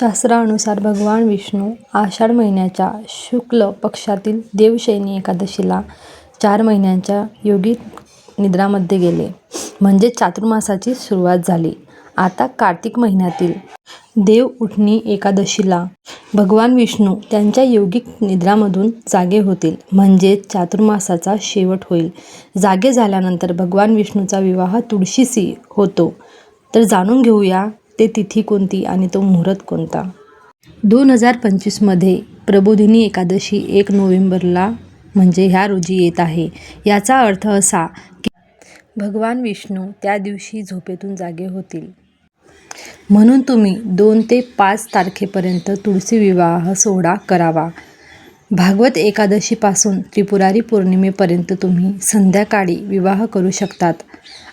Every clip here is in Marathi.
शास्त्रानुसार भगवान विष्णू आषाढ महिन्याच्या शुक्ल पक्षातील देवशयनी एकादशीला चार महिन्यांच्या योगिक निद्रामध्ये गेले. म्हणजे चातुर्मासाची सुरुवात झाली. आता कार्तिक महिन्यातील देव उठणी एकादशीला भगवान विष्णू त्यांच्या योगिक निद्रामधून जागे होतील. म्हणजेच चातुर्मासाचा शेवट होईल. जागे झाल्यानंतर भगवान विष्णूचा विवाह तुळशीशी होतो. तर जाणून घेऊया ते तिथी कोणती आणि तो मुहूर्त कोणता? दोन हजार पंचवीसमध्ये प्रबोधिनी एकादशी एक नोव्हेंबरला म्हणजे ह्या रोजी येत आहे. याचा अर्थ असा की भगवान विष्णू त्या दिवशी झोपेतून जागे होतील. म्हणून तुम्ही दोन ते पाच तारखेपर्यंत तुळशी विवाह सोहळा करावा. भागवत एकादशीपासून त्रिपुरारी पौर्णिमेपर्यंत तुम्ही संध्याकाळी विवाह करू शकतात.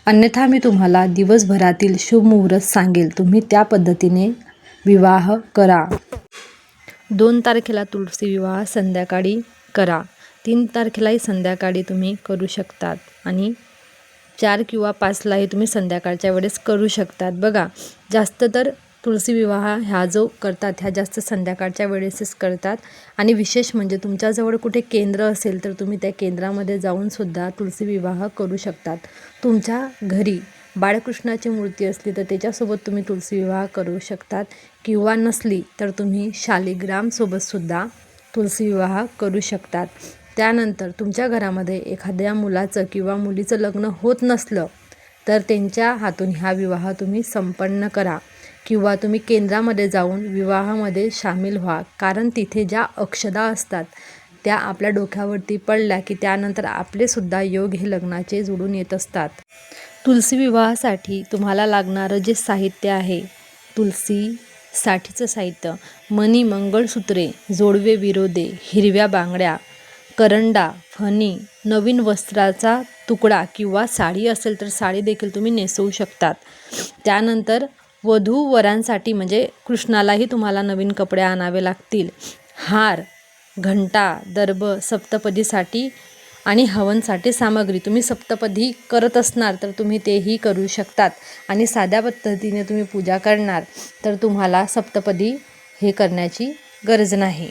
अन्यथा मी तुम्हाला दिवसभरातील शुभ मुहूर्त सांगेल. तुम्ही त्या पद्धतीने विवाह करा. दोन तारखेला तुळशी विवाह संध्याकाळी करा. तीन तारखेलाही संध्याकाळी तुम्ही करू शकतात आणि चार किंवा पाचलाही तुम्ही संध्याकाळच्या वेळेस करू शकतात. बघा जास्त तर तुळशी विवाह ह्या जो करतात ह्या जास्त संध्याकाळच्या वेळेसच करतात. आणि विशेष म्हणजे तुमच्याजवळ कुठे केंद्र असेल तर तुम्ही त्या केंद्रामध्ये जाऊनसुद्धा तुळशी विवाह करू शकतात. तुमच्या घरी बाळकृष्णाची मूर्ती असली तर त्याच्यासोबत तुम्ही तुळशी विवाह करू शकतात. किंवा नसली तर तुम्ही शालिग्रामसोबतसुद्धा तुळशी विवाह करू शकतात. त्यानंतर तुमच्या घरामध्ये एखाद्या मुलाचं किंवा मुलीचं लग्न होत नसलं तर त्यांच्या हातून ह्या विवाह तुम्ही संपन्न करा. किंवा तुम्ही केंद्रामध्ये जाऊन विवाहामध्ये सामील व्हा. कारण तिथे ज्या अक्षदा असतात त्या आपल्या डोक्यावरती पडल्या की त्यानंतर आपलेसुद्धा योग हे लग्नाचे जुळून येत असतात. तुलसी विवाहासाठी तुम्हाला लागणारं जे साहित्य आहे तुलसीसाठीचं साहित्य मणी मंगळसूत्रे जोडवे विरोधे हिरव्या बांगड्या करंडा फणी नवीन वस्त्राचा तुकडा किंवा साडी असेल तर साडी देखील तुम्ही नेसवू शकतात. त्यानंतर वधू वरांसाठी म्हणजे कृष्णालाही तुम्हाला नवीन कपडे आणावे लागतील. हार घंटा दर्भ सप्तपदीसाठी आणि हवनसाठी सामग्री. तुम्ही सप्तपदी करत असणार तर तुम्ही तेही करू शकतात. आणि साध्या पद्धतीने तुम्ही पूजा करणार तर तुम्हाला सप्तपदी हे करण्याची गरज नाही.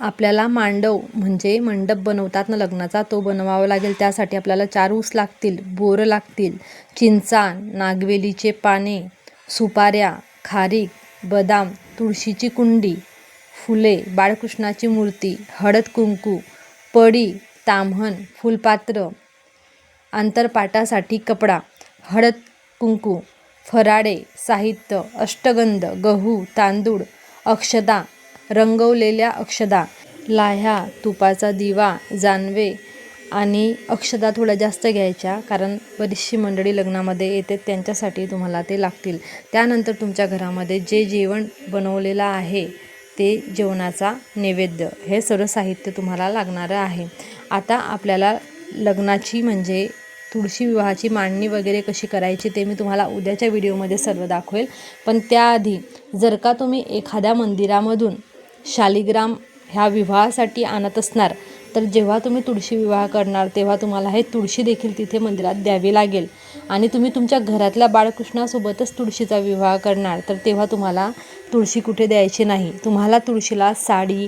आपल्याला मांडव म्हणजे मंडप बनवतात ना लग्नाचा तो बनवावा लागेल. त्यासाठी आपल्याला चार ऊस लागतील बोरं लागतील चिंचा नागवेलीचे पाने सुपाऱ्या खारीक बदाम तुळशीची कुंडी फुले बाळकृष्णाची मूर्ती हळद कुंकू पडी ताम्हण फुलपात्र आंतरपाटासाठी कपडा हळद कुंकू फराळे साहित्य अष्टगंध गहू तांदूळ अक्षदा रंगवलेल्या अक्षदा लाह्या तुपाचा दिवा जानवे आणि अक्षदा थोड्या जास्त घ्यायच्या कारण बरीचशी मंडळी लग्नामध्ये येते त्यांच्यासाठी तुम्हाला ते लागतील. त्यानंतर तुमच्या घरामध्ये जे जेवण बनवलेलं आहे ते जेवणाचा नैवेद्य हे सर्व साहित्य तुम्हाला लागणारं आहे. आता आपल्याला लग्नाची म्हणजे तुळशी विवाहाची मांडणी वगैरे कशी करायची ते मी तुम्हाला उद्याच्या व्हिडिओमध्ये सर्व दाखवेल. पण त्याआधी जर का तुम्ही एखाद्या मंदिरामधून शालिग्राम ह्या विवाहासाठी आणत असणार तर जेव्हा तुम्ही तुळशी विवाह करणार तेव्हा तुम्हाला हे तुळशी देखील तिथे मंदिरात द्यावी लागेल. आणि तुम्ही तुमच्या घरातल्या बाळकृष्णासोबतच तुळशीचा विवाह करणार तर तेव्हा तुम्हाला तुळशी कुठे द्यायची नाही. तुम्हाला तुळशीला साडी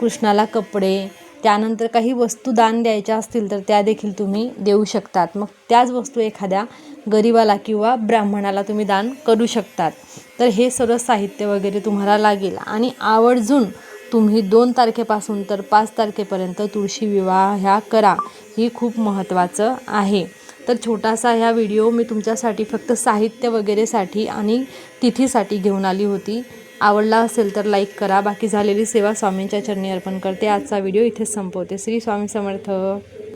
कृष्णाला कपडे त्यानंतर काही वस्तू दान द्यायच्या असतील तर त्या देखील तुम्ही देऊ शकतात. मग त्याच वस्तू एखाद्या गरिबाला किंवा ब्राह्मणाला तुम्ही दान करू शकतात. तर हे सर्व साहित्य वगैरे तुम्हाला लागेल. आणि आवर्जून तुम्ही दोन तारखेपासून तर पाच तारखेपर्यंत तुळशी विवाह ह्या करा ही खूप महत्त्वाचं आहे. तर छोटासा ह्या व्हिडिओ मी तुमच्यासाठी फक्त साहित्य वगैरेसाठी आणि तिथीसाठी घेऊन आली होती. आवडला असेल तर लाईक करा. बाकी झालेली सेवा स्वामींच्या चरणी अर्पण करते. आजचा व्हिडिओ इथेच संपवते. श्री स्वामी समर्थ.